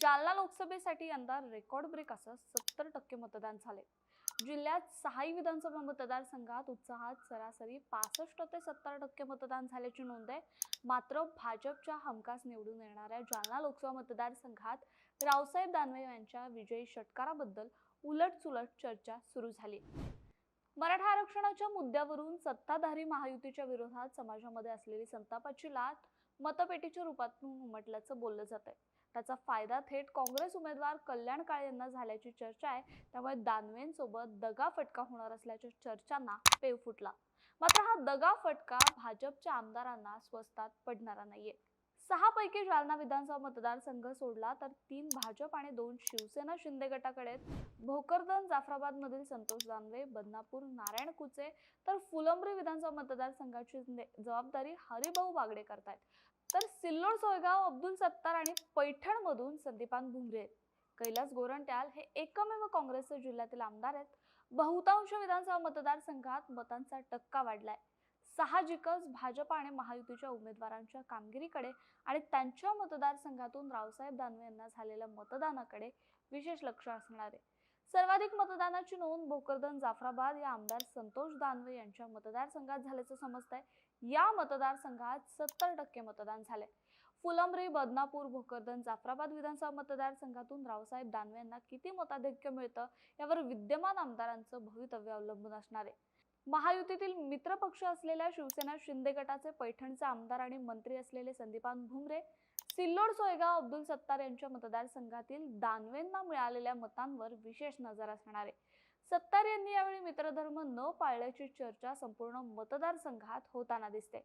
जालना लोकसभेसाठी यंदा record break असं सत्तर टक्के मतदान झाले. जिल्ह्यात सहाही विधानसभा मतदारसंघात उत्साहात सरासरी पासष्ट ते सत्तर टक्के मतदान झाल्याची नोंद आहे. मात्र भाजपच्या हमखास निवडून येणाऱ्या जालना लोकसभा मतदारसंघात रावसाहेब दानवे यांच्या विजयी षटकाराबद्दल उलटसुलट चर्चा सुरू झाली. मराठा आरक्षणाच्या मुद्द्यावरून सत्ताधारी महायुतीच्या विरोधात समाजामध्ये असलेली संतापाची लाट मतपेटीच्या रूपातून उमटल्याचं बोललं जात आहे त्याचा फायदा थेट काँग्रेस उमेदवार कल्याण काळे यांना झाल्याची चर्चा आहे. त्यामुळे दानवेंसोबत दगा फटका होणार असल्याच्या चर्चांना पेव फुटला. मात्र हा दगा फटका भाजपच्या आमदारांना स्वस्तात पडणारा नाहीये. सहा पैकी जालना विधानसभा मतदारसंघ सोडला तर तीन भाजप आणि दोन शिवसेना शिंदे गटाकडे भोकरदन जाफराबाद मधील संतोष दानवे बदनापूर नारायण कुचे तर फुलंब्री विधानसभा मतदारसंघाची जबाबदारी हरिभाऊ बागडे करतायत तर सिल्लोड सोयगाव अब्दुल सत्तार आणि पैठणमधून संदीपान भुमरे आहेत. कैलास गोरंट्याल हे एकमेव काँग्रेसचे जिल्ह्यातील आमदार आहेत. बहुतांश विधानसभा मतदारसंघात मतांचा टक्का वाढलाय. साहजिकच भाजप आणि महायुतीच्या उमेदवारांच्या कामगिरीकडे आणि त्यांच्या मतदारसंघातून रावसाहेब दानवे यांना झालेल्या मतदानाकडे विशेष लक्ष असणार आहे. सर्वाधिक मतदानाची नोंद भोकरदन जाफराबाद या आमदार संतोष दानवे यांच्या मतदारसंघात झाल्याचं समजत आहे या मतदारसंघात सत्तर टक्के मतदान झाले फुलंब्री बदनापूर भोकरदन जाफराबाद विधानसभा मतदारसंघातून रावसाहेब दानवे यांना किती मताधिक्य मिळतं यावर विद्यमान आमदारांचं भवितव्य अवलंबून असणार आहे. महायुतीतील मित्रपक्ष असलेल्या शिवसेना शिंदे गटाचे पैठणचे आमदार आणि मंत्री असलेले संदीपान भुमरे सिल्लोड सोयगाव अब्दुल सत्तार यांच्या मतदारसंघातील दानवेंना मिळालेल्या मतांवर विशेष नजर असणार आहे. सत्तार यांनी यावेळी मित्रधर्म न पाळल्याची चर्चा संपूर्ण मतदारसंघात होताना दिसते.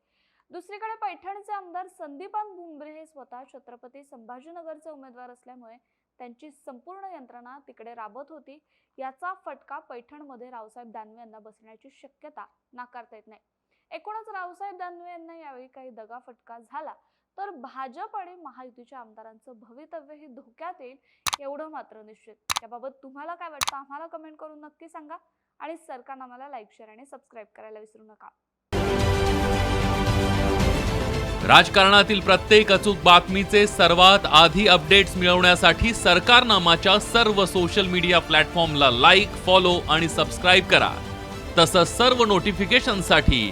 दुसरीकडे पैठणचे आमदार संदीपान भुंबरे हे स्वतः छत्रपती संभाजीनगरचे उमेदवार असल्यामुळे त्यांची संपूर्ण यंत्रणा तिकडे राबत होती. याचा फटका पैठणमध्ये रावसाहेब दानवे यांना बसण्याची शक्यता नाकारता येत नाही. एकूणच रावसाहेब दानवे यांना यावेळी काही दगाफटका झाला. तर भाजप आणि महायुतीच्या आमदारांचं भवितव्य हे धोक्यात येईल एवढं मात्र निश्चित. याबाबत तुम्हाला काय वाटतं? आम्हाला कमेंट करून नक्की सांगा. आणि सरकारनं आम्हाला लाईक शेअर आणि सबस्क्राईब करायला विसरू नका. राजकारणातील प्रत्येक अचूक बातमीचे सर्वात आधी अपडेट्स मिळवण्यासाठी सरकारनामाच्या सर्व सोशल मीडिया प्लॅटफॉर्मला लाईक फॉलो आणि सबस्क्राईब करा. तसंच सर्व नोटिफिकेशनसाठी